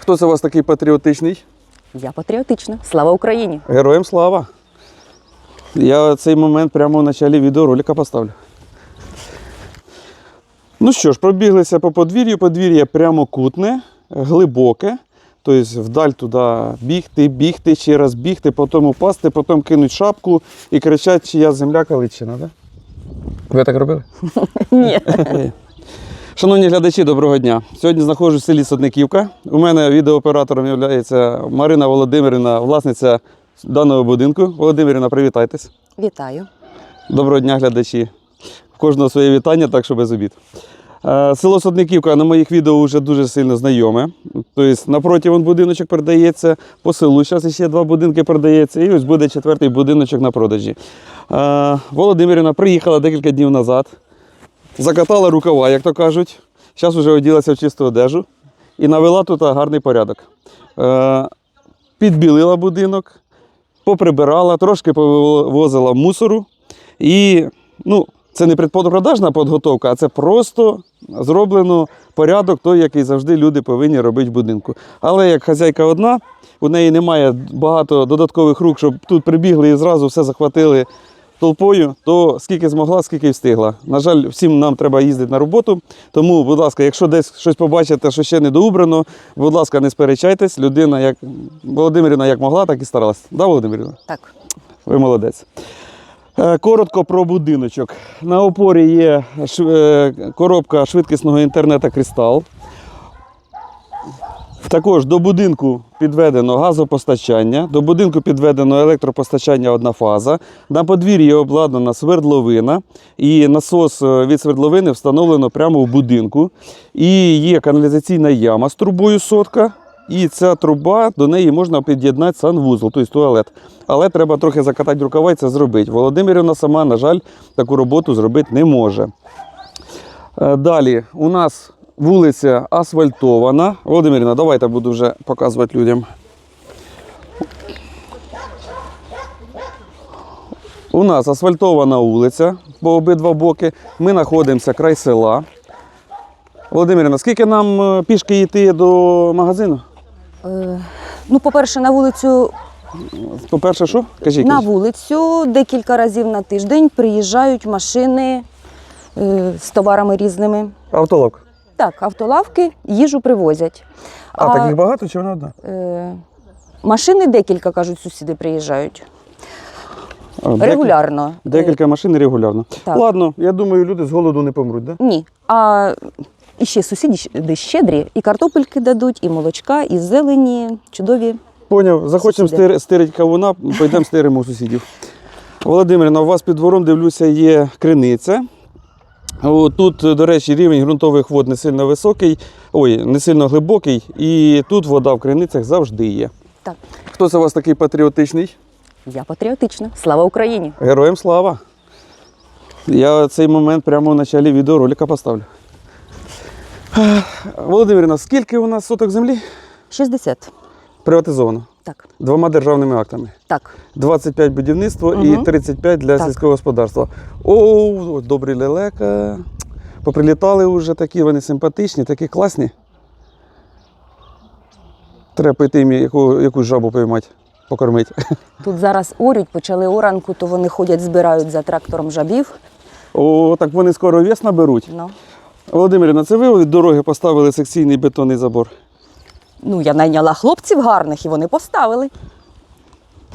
Хто це у вас такий патріотичний? Я патріотична. Слава Україні! Героям слава! Я цей момент прямо в началі відеоролика поставлю. Ну що ж, пробіглися по подвір'ю. Подвір'я прямокутне, глибоке. Тобто вдаль туди бігти, бігти, ще раз бігти, потім упасти, потім кинуть шапку і кричать, чия земля каличина. Да? Ви так робили? Ні. Шановні глядачі, доброго дня. Сьогодні знаходжусь в селі Сотниківка. У мене відеооператором є Марина Володимирівна, власниця даного будинку. Володимирівна, привітайтесь. Вітаю. Доброго дня, глядачі. В кожного своє вітання, так що без обід. Е, Село Сотниківка на моїх відео вже дуже сильно знайоме. Тобто напроти вон будиночок передається, по селу зараз ще два будинки передається, і ось буде четвертий будиночок на продажі. Е, Володимирівна приїхала декілька днів назад, закатала рукава, як то кажуть. Зараз вже оділася в чисту одежу і навела тут гарний порядок. Е, Підбілила будинок, поприбирала, трошки повозила мусору. І ну, це не предпродажна підготовка, а це просто зроблено порядок, той, який завжди люди повинні робити в будинку. Але як хазяйка одна, у неї немає багато додаткових рук, щоб тут прибігли і зразу все захватили толпою, то скільки змогла, скільки й встигла. На жаль, всім нам треба їздити на роботу. Тому, будь ласка, якщо десь щось побачите, що ще не доубрано, будь ласка, не сперечайтесь. Людина, як Володимирівна, як могла, так і старалась. Да, Володимирівна? Так. Ви молодець. Е, Коротко про будиночок. На опорі є е, коробка швидкісного інтернету Кристал. Також до будинку підведено газопостачання, до будинку підведено електропостачання одна фаза. На подвір'ї обладнана свердловина, і насос е, від свердловини встановлено прямо в будинку. І є каналізаційна яма з трубою сотка. І ця труба, до неї можна під'єднати санвузол, тобто туалет. Але треба трохи закатати рукава і це зробити. Володимирівна сама, на жаль, таку роботу зробити не може. Е, Далі у нас вулиця асфальтована. Володимирівна, давайте буду вже показувати людям. У нас асфальтована вулиця по обидва боки. Ми знаходимося край села. Володимирівна, скільки нам е, пішки йти до магазину? Е, ну, по-перше, на вулицю, По-перше, що? Кажіть. на вулицю декілька разів на тиждень приїжджають машини е, з товарами різними. Автолог. Так, автолавки їжу привозять. А, таких багато чи вона одна? е, машини декілька, кажуть, сусіди приїжджають. Декіль- Регулярно. Е, Декілька машин регулярно. Так. Ладно, я думаю, люди з голоду не помруть, да? Ні. А і ще сусіди щедрі, і картопельки дадуть, і молочка, і зелені, чудові. Поняв, захочемо стир, стирити кавуна, пойдемо стиримо у сусідів. Володимирівна, у вас під двором, дивлюся, є криниця. Тут, до речі, рівень ґрунтових вод не сильно високий, ой, не сильно глибокий, і тут вода в криницях завжди є. Так, Хто це у вас такий патріотичний? я патріотична. Слава Україні! Героям слава! Я цей момент прямо в началі відеоролика поставлю. Володимирівна, скільки у нас соток землі 60. приватизовано? Так, Двома державними актами. так. 25 будівництво і 35 для Так. сільського господарства. О, добрі лелека. Поприлітали вже такі, вони симпатичні, такі класні. Треба пойти їм яку, якусь жабу поймати, покормити. Тут зараз орють, почали оранку, то вони ходять, збирають за трактором жабів. О, так вони скоро вес наберуть. Ну, Володимирівна, це ви від дороги поставили секційний бетонний забор? Ну я найняла хлопців гарних і вони поставили.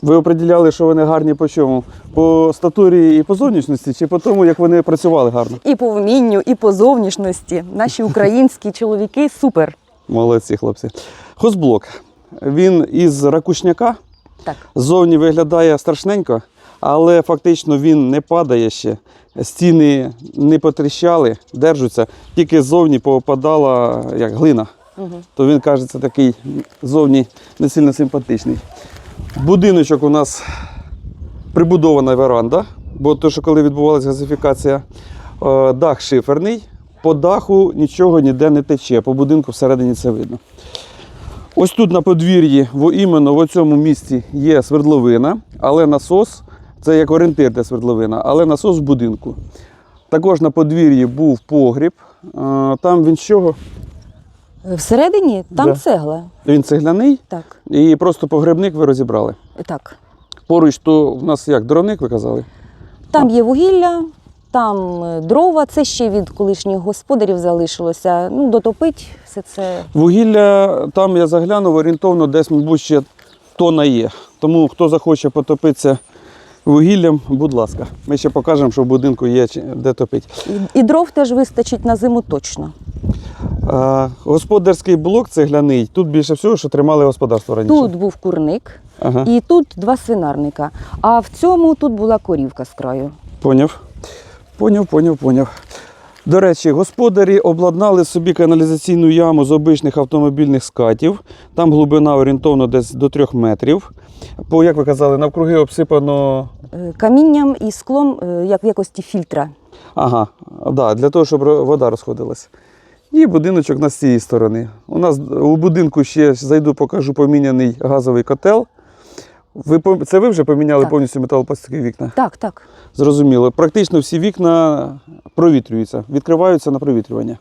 Ви оприділяли, що вони гарні по чому? По статурі і по зовнішності, чи по тому, як вони працювали гарно? І по вмінню, і по зовнішності. Наші українські чоловіки супер. Молодці, хлопці. Хозблок. Він із ракушняка. Так. Ззовні виглядає страшненько, але фактично він не падає ще. Стіни не потріщали, держаться, тільки ззовні попадала як глина. То він кажеться такий зовні не сильно симпатичний. Будиночок у нас прибудована веранда, бо то, що коли відбувалася газифікація, е, дах шиферний, по даху нічого ніде не тече, по будинку всередині це видно. Ось тут на подвір'ї, іменно в цьому місці є свердловина, але насос це як орієнтир для свердловина, але насос в будинку. Також на подвір'ї був погріб. Е, Там він з чого? Всередині там Да. цегла. Він цегляний Так, і просто погребник ви розібрали. так. Поруч то в нас як дровник, ви казали? Там є вугілля, там е, дрова, це ще від колишніх господарів залишилося. Ну, дотопить все це. Вугілля там я заглянув орієнтовно, десь, мабуть, ще тонна є. Тому хто захоче потопитися вугіллям, будь ласка. Ми ще покажемо, що в будинку є де топити. І, і дров теж вистачить на зиму точно. А, господарський блок цегляний. Тут більше всього, що тримали господарство раніше. Тут був курник, Ага, і тут два свинарника. А в цьому тут була корівка з краю. поняв. Поняв, поняв, поняв. До речі, господарі обладнали собі каналізаційну яму з обичних автомобільних скатів. Там глибина орієнтовно десь до трьох метрів. По, як ви казали, навкруги обсипано Е, Камінням і склом, е, як в якості фільтра. Ага, да, для того, щоб вода розходилася. І будиночок на з цієї сторони. У нас у будинку ще зайду, покажу поміняний газовий котел. Ви, це ви вже поміняли Так. повністю металопластикові вікна? Так, так. Зрозуміло. Практично всі вікна провітрюються, відкриваються на провітрювання.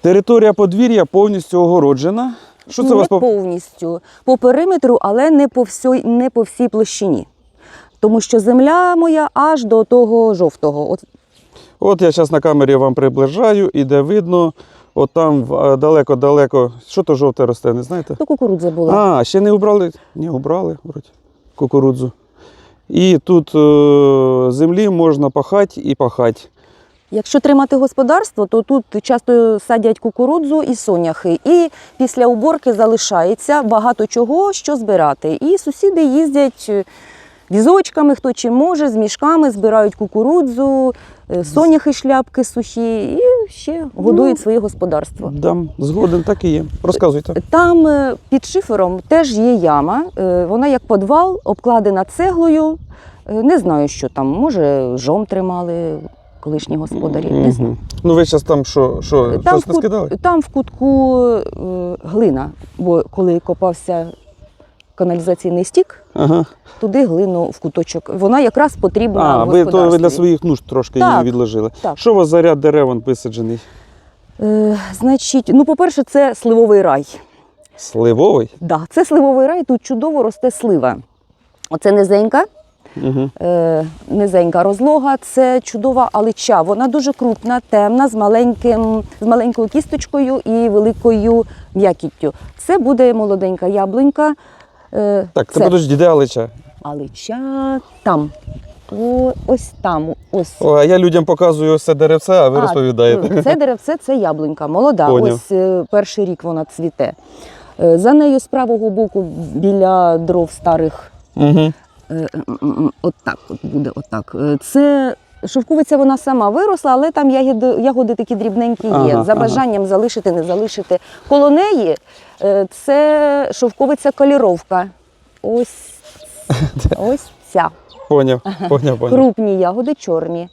Територія подвір'я повністю огороджена. Що це не вас по... повністю по периметру, але не по всій, не по всій площині. Тому що земля моя аж до того жовтого. От От я зараз на камері вам приближаю, і де видно, от там далеко-далеко. Що то жовте росте, не знаєте? то кукурудза була. А, ще не убрали? Ні, убрали вроді, кукурудзу. І тут е, землі можна пахати і пахати. Якщо тримати господарство, то тут часто садять кукурудзу і соняхи. І після уборки залишається багато чого, що збирати. І сусіди їздять е, візочками, хто чим може, з мішками збирають кукурудзу, е, соняхи, шляпки сухі і ще годують своє господарство. Да, згоден, так і є. Розказуйте. Там е, під шифером теж є яма. Вона як підвал, обкладена цеглою. Не знаю, що там. Може, жом тримали колишні господарі. Знаю. Ну ви зараз там що, що Там щось в, кут, скидали? там в кутку е, глина, бо коли копався каналізаційний стік, Ага. туди глину в куточок. Вона якраз потрібна А, в ви, то ви для своїх нужд трошки Так, її відложили. так. Що у вас за ряд дерев висаджений? Е, значить, ну, по-перше, це сливовий рай. Сливовий? Да, це сливовий рай, тут чудово росте слива. Оце низенька, Угу. е, низенька розлога, це чудова алича. Вона дуже крупна, темна, з, маленьким, з маленькою кісточкою і великою м'якіттю. Це буде молоденька яблунька. Е, Так, це подожди, де Алича? алича там. О, ось там. Ось. О, а я людям показую ось це деревце, а ви А, розповідаєте. Це деревце, це яблунька, молода. Поняв. Ось е, перший рік вона цвіте. Е, За нею з правого боку біля дров старих Угу. Е, м, От буде. Отак. Е, Це шовковиця вона сама виросла, але там ягоди, ягоди такі дрібненькі є. Ага, За ага. бажанням залишити, не залишити. Коло неї е, це шовковиця коліровка. Ось, ось ця. Поняв, поняв, поняв. Крупні ягоди чорні.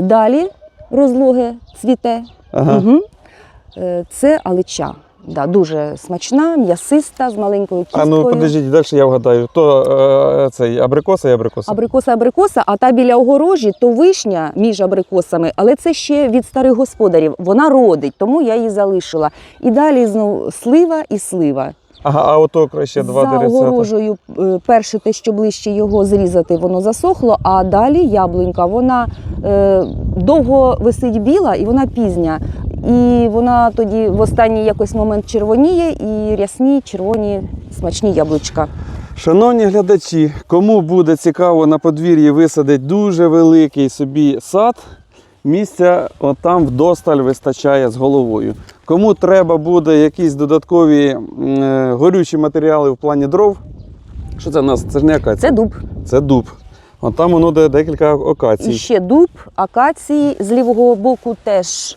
Далі розлоги цвіте. Ага. Угу. Це алича. Да, дуже смачна, м'ясиста, з маленькою А ну подождіть, далі я вгадаю. То е, цей абрикоса і абрикоса. Абрикоса абрикоса, а та біля огорожі то вишня між абрикосами, але це ще від старих господарів. Вона родить, тому я її залишила. І далі знову слива і слива. Ага, а ото ще два За деревця. огорожею е, перше те, що ближче його зрізати, воно засохло, а далі яблунька, вона е, довго висить біла і вона пізня. І вона тоді в останній якось момент червоніє і рясні червоні смачні яблучка. Шановні глядачі, кому буде цікаво на подвір'ї висадити дуже великий собі сад, місця отам вдосталь вистачає з головою. Кому треба буде якісь додаткові е, горючі матеріали в плані дров, що це в нас? Це ж не акація, Це дуб. це дуб. От там воно де декілька акацій. І ще дуб, акації. З лівого боку теж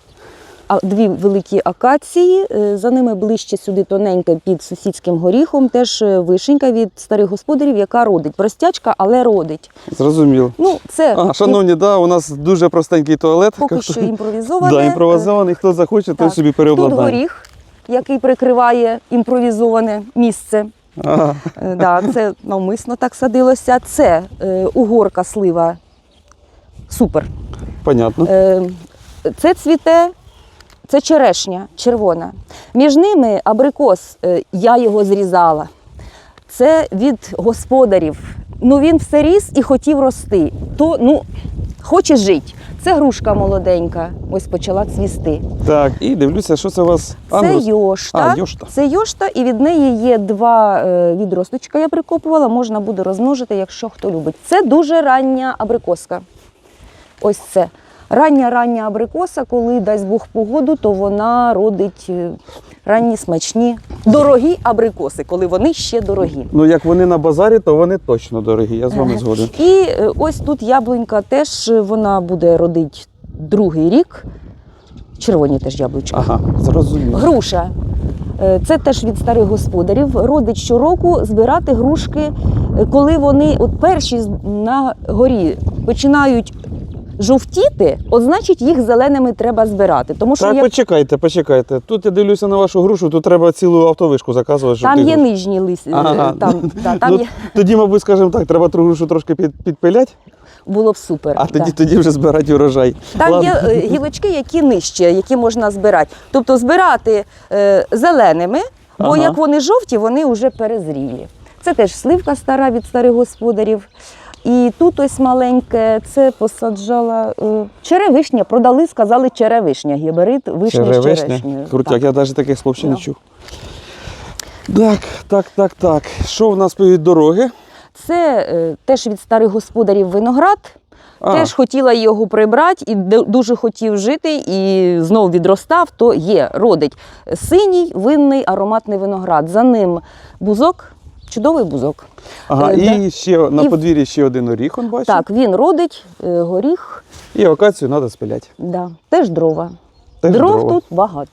дві великі акації. Е, За ними ближче сюди тоненька під сусідським горіхом. Теж е, вишенька від старих господарів, яка родить. Простячка, але родить. Зрозуміло. Ну, це А, шановні, да, у нас дуже простенький туалет. поки що імпровізоване. Да, імпровізований. Хто захоче, той собі Тут горіх, який прикриває імпровізоване місце. Ага. Е, Да, це навмисно так садилося. Це е, угорка слива. Супер. Понятно. Е, Це цвіте, це черешня червона. Між ними абрикос, е, я його зрізала. Це від господарів. Ну він все ріс і хотів рости. То ну, хоче жити. Це грушка молоденька, ось почала цвісти. Так, і дивлюся, що це у вас Це йошта. А, йошта. Це йошта, і від неї є два е, відросточка, я прикопувала, можна буде розмножити, якщо хто любить. Це дуже рання абрикоска. Ось це. Рання рання абрикоса, коли дасть Бог погоду, то вона родить е, ранні, смачні, дорогі абрикоси, коли вони ще дорогі. Ну, як вони на базарі, то вони точно дорогі, я з вами згоден. І е, ось тут яблунька теж е, вона буде родити другий рік. Червоні теж яблучка. Ага, зрозуміло. Груша. Це теж від старих господарів. Родить щороку збирати грушки, коли вони от перші на горі починають жовтіти, от значить їх зеленими треба збирати. Тому що Так, як... почекайте, почекайте. Тут я дивлюся на вашу грушу, тут треба цілу автовишку заказувати. щоб там ти є груш- нижні лисі. Ага. Там, да, там Ну, є... Тоді, мабуть, скажімо так, треба ту грушу трошки під, підпиляти, було б супер. а да. тоді, тоді вже збирати урожай. Там Ладно. є е, гілочки, які нижче, які можна збирати. Тобто збирати е, зеленими, бо Ага. як вони жовті, вони вже перезрілі. Це теж сливка стара від старих господарів. І тут ось маленьке, це посаджала е, черевишня. Продали, сказали черевишня, гібрид вишні з черешнею. Крутяк, Так. я навіть таких слов ще не Ну. чув. Так, так, так, так. Що в нас по дороги? Це е, теж від старих господарів виноград. А, Теж хотіла його прибрати і дуже хотів жити, і знову відростав, то є, родить синій винний ароматний виноград. За ним бузок, чудовий бузок. ага, е, і ще на І- подвір'ї ще один оріх, он бачу. Так, він родить е, горіх, І акацію треба спиляти. да, теж дрова. Теж Дров дрова. тут багато.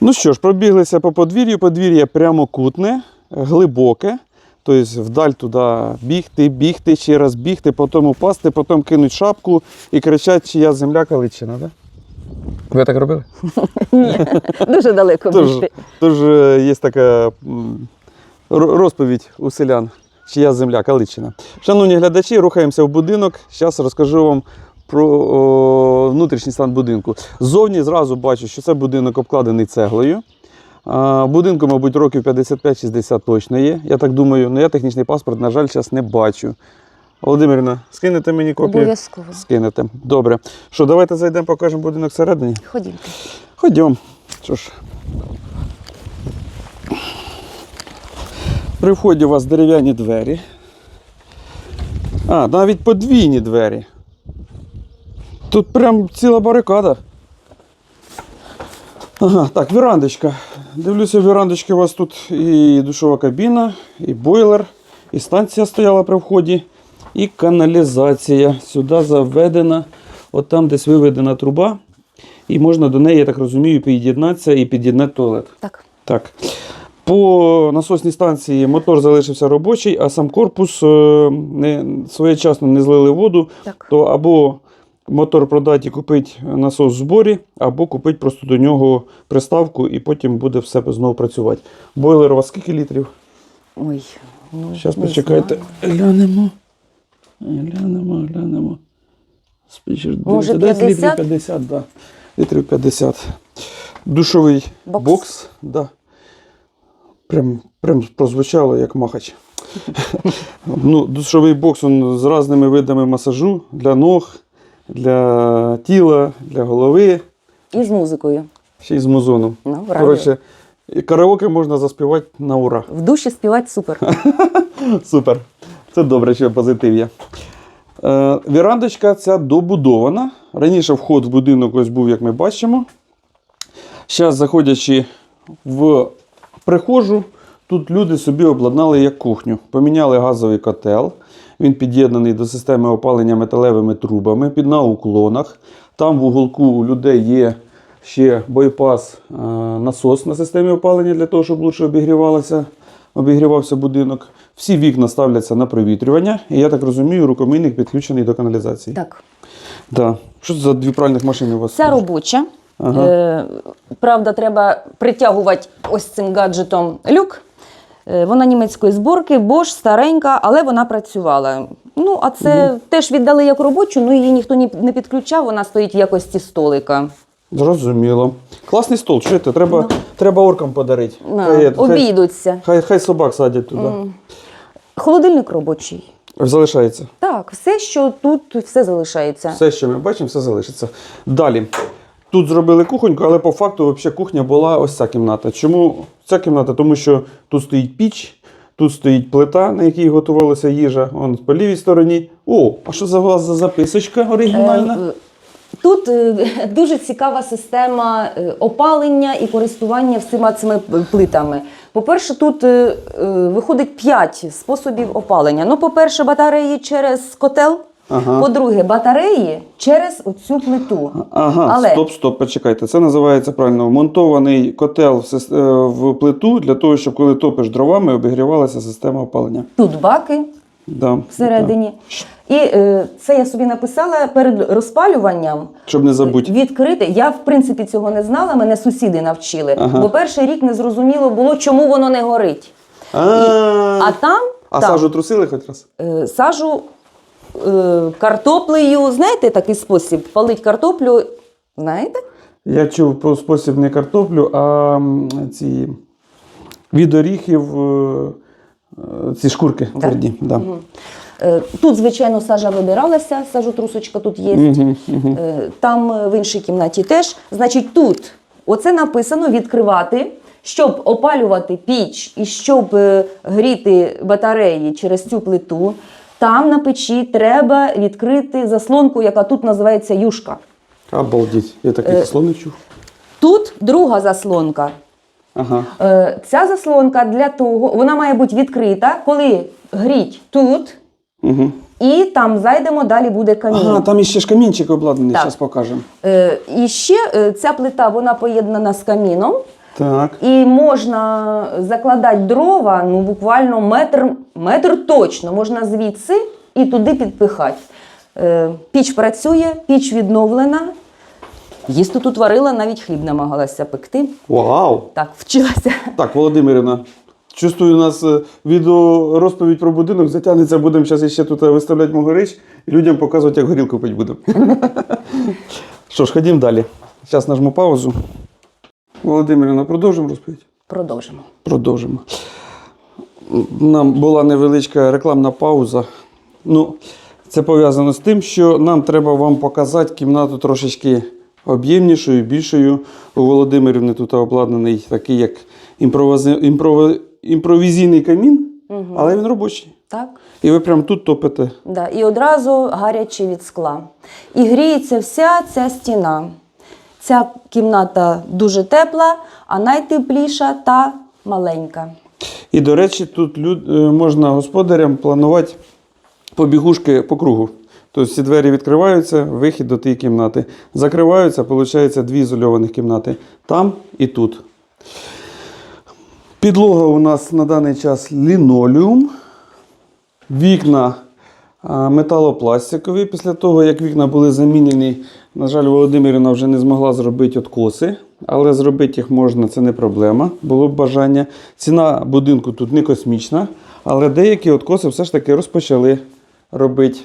Ну що ж, пробіглися по подвір'ю. Подвір'я прямокутне, глибоке. Тобто вдаль туди бігти, бігти, ще раз бігти, потім упасти, потім кинуть шапку і кричать, чия земля каличина, так? Ви так робили? Ні, дуже далеко Тож, бігти. тож е, є така розповідь у селян, чия земля каличина. Шановні глядачі, рухаємося в будинок. Зараз розкажу вам про о, внутрішній стан будинку. Ззовні зразу бачу, що це будинок обкладений цеглою. Будинку, мабуть, років 55-60 точно є. Я так думаю, але я технічний паспорт, на жаль, зараз не бачу. Володимирівна, скинете мені копію? Обов'язково. Скинете. Добре. Що, давайте зайдемо, покажемо будинок всередині. Ходімте. Ходімо. Що ж. При вході у вас дерев'яні двері. А, навіть подвійні двері. Тут прям ціла барикада. Ага, так, вірандочка. Дивлюся, в вірандочці у вас тут і душова кабіна, і бойлер, і станція стояла при вході, і каналізація. Сюди заведена, от там десь виведена труба. І можна до неї, я так розумію, під'єднатися і під'єднати туалет. Так. Так. По насосній станції мотор залишився робочий, а сам корпус е, не, своєчасно не злили воду, Так. то або мотор продати і купити насос в зборі, або купити просто до нього приставку і потім буде все знову працювати. Бойлер у вас скільки літрів? Ой, ну, Зараз почекайте. Глянемо. Глянемо, глянемо. Може, 50? літрів 50, да. Літрів 50. Душовий Бокс. бокс, да. Прям, прям прозвучало як махач. ну, душовий бокс он з різними видами масажу для ног, для тіла, для голови, І з музикою. ще й з музоном. Ну. Коротше, караоке можна заспівати на ура. В душі співати супер. Супер. Це добре, що позитив є. Е, вірандочка ця добудована. Раніше вход в будинок ось був, як ми бачимо. Зараз, заходячи в прихожу, тут люди собі обладнали як кухню. Поміняли газовий котел. Він під'єднаний до системи опалення металевими трубами під на уклонах. Там в уголку у людей є ще бойпас е, насос на системі опалення для того, щоб лучше обігрівалося, обігрівався будинок. Всі вікна ставляться на провітрювання. І я так розумію, рукомийник підключений до каналізації. Так. Да. Що це за дві пральних машини у вас? Ця робоча. Ага. Е, правда, треба притягувати ось цим гаджетом люк. Е, вона німецької зборки, Bosch, старенька, але вона працювала. Ну, а це теж віддали як робочу, ну її ніхто ні- не підключав, вона стоїть в якості столика. Зрозуміло. Класний стол, чуєте? Треба, треба оркам подарити. На, Хай, хай, обійдуться. хай, хай собак садять туди. Холодильник робочий. Залишається. Так, все, що тут, все залишається. Все, що ми бачимо, все залишиться. Далі. Тут зробили кухоньку, але по факту взагалі кухня була ось ця кімната. Чому ця кімната? Тому що тут стоїть піч, тут стоїть плита, на якій готувалася їжа. Он по лівій стороні. О, а що за вас за записочка оригінальна? Е, Тут е, дуже цікава система е, опалення і користування всіма цими плитами. По-перше, тут е, е, виходить 5 способів опалення. Ну, по-перше, батареї через котел. Ага. По-друге, батареї через оцю плиту. Ага, Але- стоп, стоп, почекайте. Це називається правильно монтований котел в, е, в плиту для того, щоб коли топиш дровами, обігрівалася система опалення. Тут баки Да. всередині. І е, це я собі написала перед розпалюванням. Щоб не забути. Відкрити. Я в принципі цього не знала, мене сусіди навчили. Ага. Бо перший рік не зрозуміло було, чому воно не горить. А, А там, а там сажу трусили хоч раз? е, сажу картоплею. Знаєте такий спосіб? Палить картоплю. Знаєте? Я чув про спосіб не картоплю, а ці від оріхів е, е, ці шкурки Да? тверді. Да. Е, Тут, звичайно, сажа вибиралася, сажотрусочка тут є. Мгм. Е, Там е, в іншій кімнаті теж. Значить, тут оце написано відкривати, щоб опалювати піч і щоб е, гріти батареї через цю плиту. Там на печі треба відкрити заслонку, яка тут називається юшка. Обалдіть. Я таких Е, не чув. Тут друга заслонка. Ага. Е, Ця заслонка для того, вона має бути відкрита, коли гріть тут, Угу. і там зайдемо, далі буде камін. Ага, там іще ж камінчик обладнаний, Так. зараз покажемо. Е, І ще е, ця плита вона поєднана з каміном, Так. і можна закладати дрова, ну буквально метр, метр точно, можна звідси і туди підпихати. Е, Піч працює, піч відновлена. Їсти тут варила, навіть хліб намагалася пекти. Вау! Так, вчилася. Так, Володимирівна, чувствую, у нас е, відео розповідь про будинок затягнеться, будемо зараз ще тут е, виставляти могорич і людям показувати, як горілку пить будемо. Що ж, ходімо далі. Зараз нажму паузу. Володимирівна, продовжимо розповідь? Продовжимо. Продовжимо. Нам була невеличка рекламна пауза. Ну, це пов'язано з тим, що нам треба вам показати кімнату трошечки об'ємнішою, більшою. У Володимирівни тут обладнаний такий, як імпровази... імпров... імпровізійний камін, але він робочий. Так? І ви прямо тут топите. Да. І одразу гаряче від скла. І гріється вся ця стіна. Ця кімната дуже тепла, а найтепліша та маленька. І, до речі, тут люд... е, можна господарям планувати побігушки по кругу. Тобто ці двері відкриваються, вихід до тієї кімнати. Закриваються, виходить дві ізольованих кімнати. Там і тут. Підлога у нас на даний час лінолеум. Вікна металопластикові. Після того, як вікна були замінені, на жаль, Володимирівна вже не змогла зробити откоси, але зробити їх можна, це не проблема. Було б бажання. Ціна будинку тут не космічна, але деякі откоси все ж таки розпочали робити.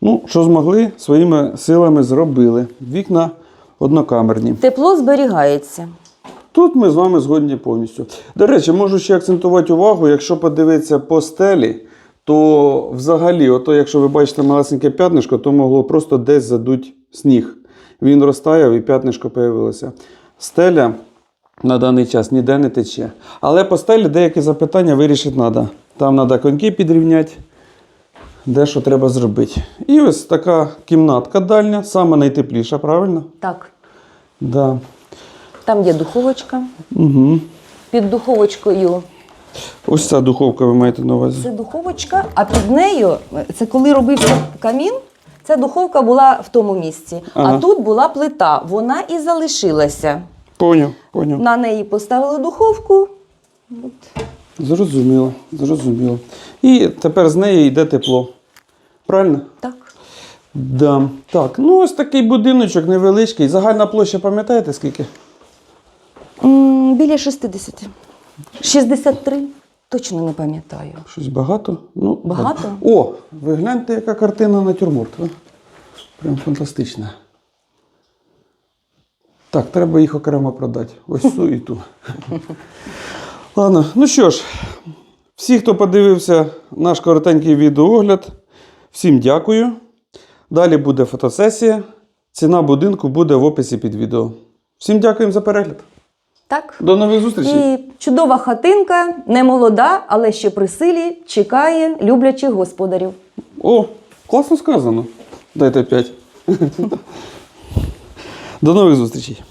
Ну, що змогли, своїми силами зробили. Вікна однокамерні. Тепло зберігається. Тут ми з вами згодні повністю. До речі, можу ще акцентувати увагу, якщо подивитися по стелі, то взагалі, ото якщо ви бачите малесеньке п'ятнишко, то могло просто десь задуть сніг. Він розтаяв і п'ятнишко появилося. Стеля на даний час ніде не тече. Але по стелі деякі запитання вирішити треба. Там треба коньки підрівняти, де що треба зробити. І ось така кімнатка дальня, саме найтепліша, правильно? Так. Да. Там є духовочка. Угу. Під духовочкою Ось ця духовка ви маєте на увазі. це духовочка, а під нею, це коли робився камін, ця духовка була в тому місці. Ага. А тут була плита, вона і залишилася. Поняв, поняв. На неї поставили духовку. От. Зрозуміло, зрозуміло. І тепер з неї йде тепло. Правильно? Так. Да. Так, ну ось такий будиночок невеличкий. Загальна площа, пам'ятаєте скільки? М, Біля 60. 63. Точно не пам'ятаю. Щось багато? Ну, Багато? так. О, ви гляньте, яка картина натюрморт. а? Прям фантастична. Так, треба їх окремо продати. Ось цю і ту. Ладно, ну що ж, всі, хто подивився наш коротенький відеоогляд, всім дякую. Далі буде фотосесія. Ціна будинку буде в описі під відео. Всім дякуємо за перегляд. Так. До нових зустрічей. І чудова хатинка, не молода, але ще при силі, чекає люблячих господарів. О, класно сказано. Дайте п'ять. До нових зустрічей.